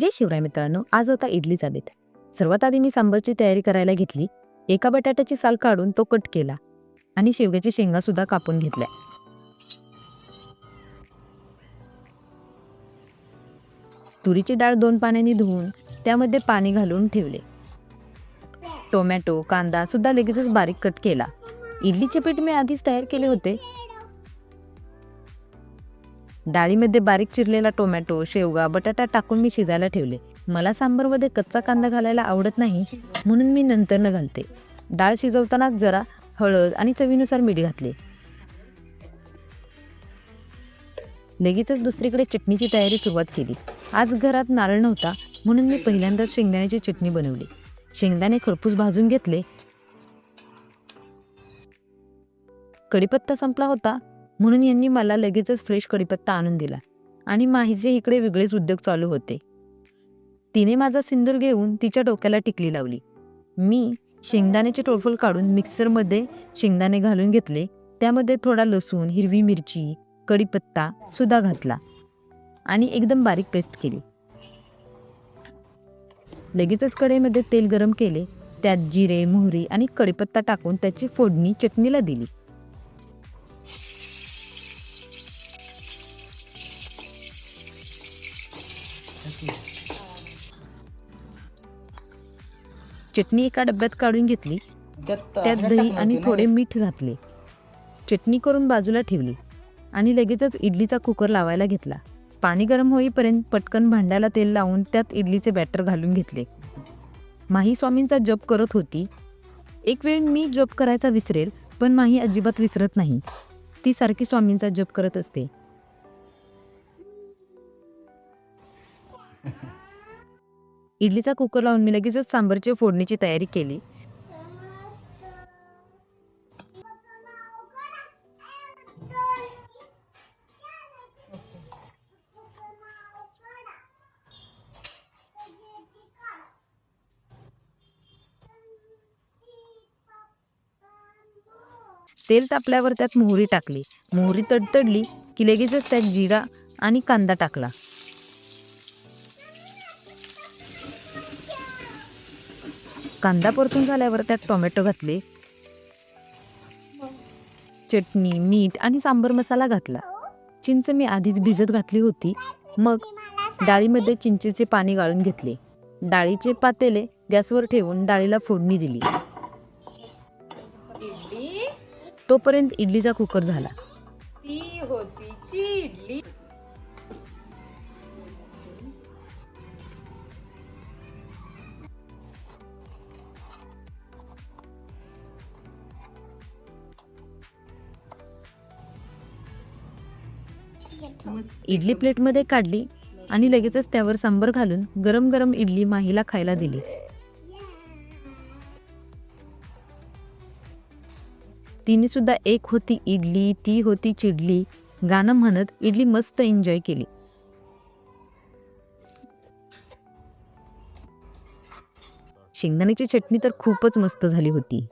जय शिवराय मित्रांनो आज होता इडलीचा बेत सर्वात आधी मी सांबरची तयारी करायला घेतली. एका बटाट्याची साल काढून तो कट केला आणि शेवग्याची शेंगा सुद्धा कापून घेतल्या. तुरीची डाळ दोन पाण्याने धुवून त्यामध्ये पाणी घालून ठेवले. टोमॅटो कांदा सुद्धा लगेचच बारीक कट केला. इडलीचे पीठ मी आधीच तयार केले होते. डाळीमध्ये बारीक चिरलेला टोमॅटो शेवगा बटाटा टाकून मी शिजायला ठेवले. मला सांबारमध्ये कच्चा कांदा घालायला आवडत नाही म्हणून मी नंतरनं घालते. डाळ शिजवतानाच जरा हळद आणि चवीनुसार मीठ घातले. लगेचच दुसरीकडे चटणीची तयारी सुरुवात केली. आज घरात नारळ नव्हता म्हणून मी पहिल्यांदाच शेंगदाण्याची चटणी बनवली. शेंगदाणे खरपूस भाजून घेतले. कढीपत्ता संपला होता म्हणून यांनी मला लगेचच फ्रेश कढीपत्ता आणून दिला आणि माहीचे इकडे वेगळेच उद्योग चालू होते. तिने माझा सिंदूर घेऊन तिच्या डोक्याला टिकली लावली. मी शेंगदाण्याचे टोळफोल काढून मिक्सरमध्ये शेंगदाणे घालून घेतले. त्यामध्ये थोडा लसूण हिरवी मिरची कढीपत्ता सुद्धा घातला आणि एकदम बारीक पेस्ट केली. लगेचच कढईमध्ये तेल गरम केले. त्यात जिरे मोहरी आणि कढीपत्ता टाकून त्याची फोडणी चटणीला दिली. चटणी एका डब्यात काढून घेतली. त्यात दही आणि थोडे मीठ घातले. चटणी करून बाजूला ठेवली आणि लगेचच इडलीचा कुकर लावायला घेतला. पाणी गरम होईपर्यंत पटकन भांड्याला तेल लावून त्यात इडलीचे बॅटर घालून घेतले. माही स्वामींचा जप करत होती. एक वेळ मी जप करायचा विसरेल पण माही अजिबात विसरत नाही. ती सारखी स्वामींचा जप करत असते. इडलीचा कुकर लावून मी लगेचच सांबरची फोडणीची तयारी केली. तेल तापल्यावर त्यात मोहरी टाकली. मोहरी तडतडली की लगेचच त्यात जिरा आणि कांदा टाकला. कांदा परतून झाल्यावर त्यात टोमॅटो घातले. चटणी मीठ आणि सांबर मसाला घातला. चिंच मी आधीच भिजत घातली होती. मग डाळीमध्ये चिंचेचे पाणी गाळून घेतले. डाळीचे पातेले गॅसवर ठेवून डाळीला फोडणी दिली. तोपर्यंत इडलीचा कुकर झाला. ती होतीची इडली. इडली प्लेटमध्ये काढली आणि लगेचच त्यावर सांबर घालून गरम गरम इडली माहीला खायला दिली. तिने सुद्धा एक होती इडली ती होती चिडली. गाणं म्हणत इडली मस्त एन्जॉय केली. शेंगदाण्याची चटणी तर खूपच मस्त झाली होती.